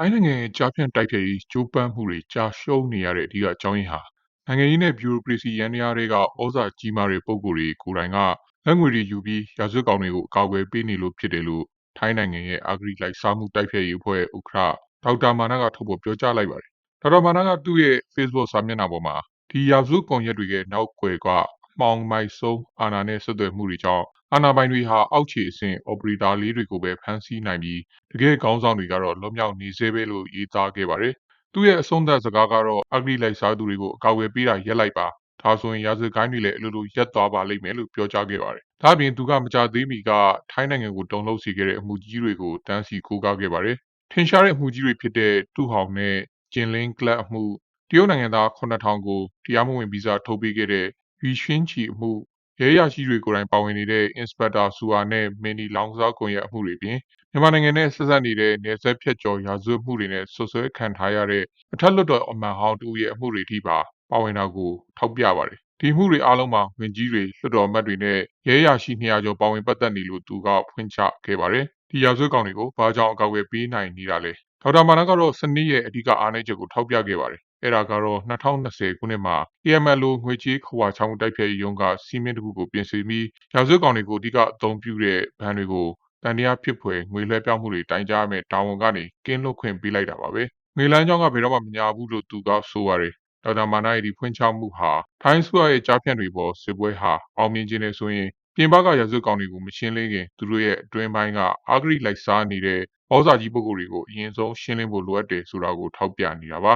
ထိုင်းနိုင်ငံရဲ့ကြားဖြတ်တိုက်ဖျက်ရေးကြိုးပမ်းမှုတွေကြာရှုံးနေရတဲ့အဓိကအကြောင်းရင်းဟာနိုင်ငံရေးနဲ့ဗျူရိုကရေစီယန္တရားတွေကဩဇာကြီးမားတဲ့ပုဂ္ဂိုလ်တွေကိုယ်တိုင်ကလက်ငွေတွေယူပြီးရာဇဝတ်ကောင်တွေကိုအကာအကွယ်ပေးနေလို့ဖြစ်တယ်လို့ထိုင်းနိုင်ငံရဲ့အဂရိလိုက်စားမှုတိုက်ဖျက်ရေးအဖွဲ့ဥက္ကဋ္ဌဒေါက်တာမာနကထုတ်ဖော်ပြောကြားလိုက်ပါတယ်။ဒေါက်တာမာနကသူ့ရဲ့ Facebook စာမျက်နှာပေါ်မှာဒီရာဇဝတ်ကွန်ရက်တွေရဲ့နောက်ွယ်ကအ မှောင်မိုက်ဆုံးအာဏာနဲ့ဆက်သွယ်မှုတွေကြောင့်အာဏာပိုင်တွေဟာအောက်ခြေအဆင့် operator လေးတွေကိုပဲဖမ်းဆီးနိုင်ပြီးတကယ်ခေါင်းဆောင်တွေကတော့လွတ်မြောက်နေသေးပဲလို့ရေးသားခဲ့ပါတယ်။သူ့ရဲ့အဆုံးသတ်စကားကတော့အဂတိလိုက်စားသူတွေကိုအကာအကွယ်ပေးတာရပ်လိုက်ပါ။ဒါဆိုရင်ရာဇဝတ်ဂိုဏ်းတွေလည်းအလိုလိုရပ်သွားပါလိမ့်မယ်လို့ပြောကြားခဲ့ပါတယ်။ဒါ့အပြင်သူကမကြသေးမီကထိုင်းနိုင်ငံကိုတုန်လှုပ်စေခဲ့တဲ့အမှုကြီးတွေကိုတန်းစီကိုးကားခဲ့ပါတယ်။ထင်ရှားတဲ့အမှုကြီးတွေဖြစ်တဲ့တူဟောင်နဲ့ကျင်လင်းကလပ်အမှုတရုတ်နိုင်ငံသား9000ကိုတရားမဝင်ဗီဇာထုတ်ပေးခဲ့တဲ့ ရီရှင်းချီအမှုရဲရရှိတွေကိုယ်တိုင်ပါဝင်နေတဲ့ Inspector Sua နဲ့ Mini လောင်စားကွန်ရက်အမှုတွေပြင်မြန်မာနိုင်ငံနဲ့ဆက်စပ်နေတဲ့နယ်စပ်ဖြတ်ကျော်ရာဇဝတ်မှုတွေနဲ့ဆွဆွဲခံထားရတဲ့အထက်လွှတ်တော်အမတ်ဟောင်းတူရဲ့အမှုတွေထိပါပါဝင်တာကိုထောက်ပြပါတယ်။ဒီမှုတွေအားလုံးမှာဝင်ကြီးတွေလွှတ်တော်အမတ်တွေနဲ့ရဲရရှိ200ကျော်ပါဝင်ပတ်သက်နေလို့သူကဖွင့်ချခဲ့ပါတယ်။ဒီရာဇဝတ်ကောင်တွေကိုဘာကြောင့်အကောက်ွယ်ပေးနိုင်နေတာလဲ။ဒေါက်တာမာနကတော့စနစ်ရဲ့အဓိကအားနည်းချက်ကိုထောက်ပြခဲ့ပါတယ်။ အဲ့ဒါကတော့2020ခုနှစ်မှာ AML ငွေကြေးခွာချောင်းတိုက်ဖျက်ရေးရုံးကစီမင်းတခုကိုပြင်ဆင်ပြီးရာဇဝတ်ကောင်တွေကိုအဓိကအသုံးပြုတဲ့ဘဏ်တွေကိုတန်တရားဖြစ်ဖွယ်ငွေလွှဲပြောင်းမှုတွေတိုင်ကြားမဲ့တာဝန်ကနေကင်းလွတ်ခွင့်ပေးလိုက်တာပါပဲငွေလန်းချောင်းကဘယ်တော့မှမညာဘူးလို့သူကဆိုပါတယ်ဒေါက်တာမာနာရဲ့ဒီဖွင့်ချမှုဟာထိုင်းဆိုရဲ့ကြားဖြတ်တွေပေါ်စစ်ပွဲဟာအောင်မြင်ခြင်းနဲ့ဆိုရင်ပြင်ပကရာဇဝတ်ကောင်တွေကိုမရှင်းလင်းခင်သူတို့ရဲ့အတွင်းပိုင်းကအာဂရိလိုက်စားနေတဲ့ဩဇာကြီးပုဂ္ဂိုလ်တွေကိုအရင်ဆုံးရှင်းလင်းဖို့လိုအပ်တယ်ဆိုတာကိုထောက်ပြနေတာပါ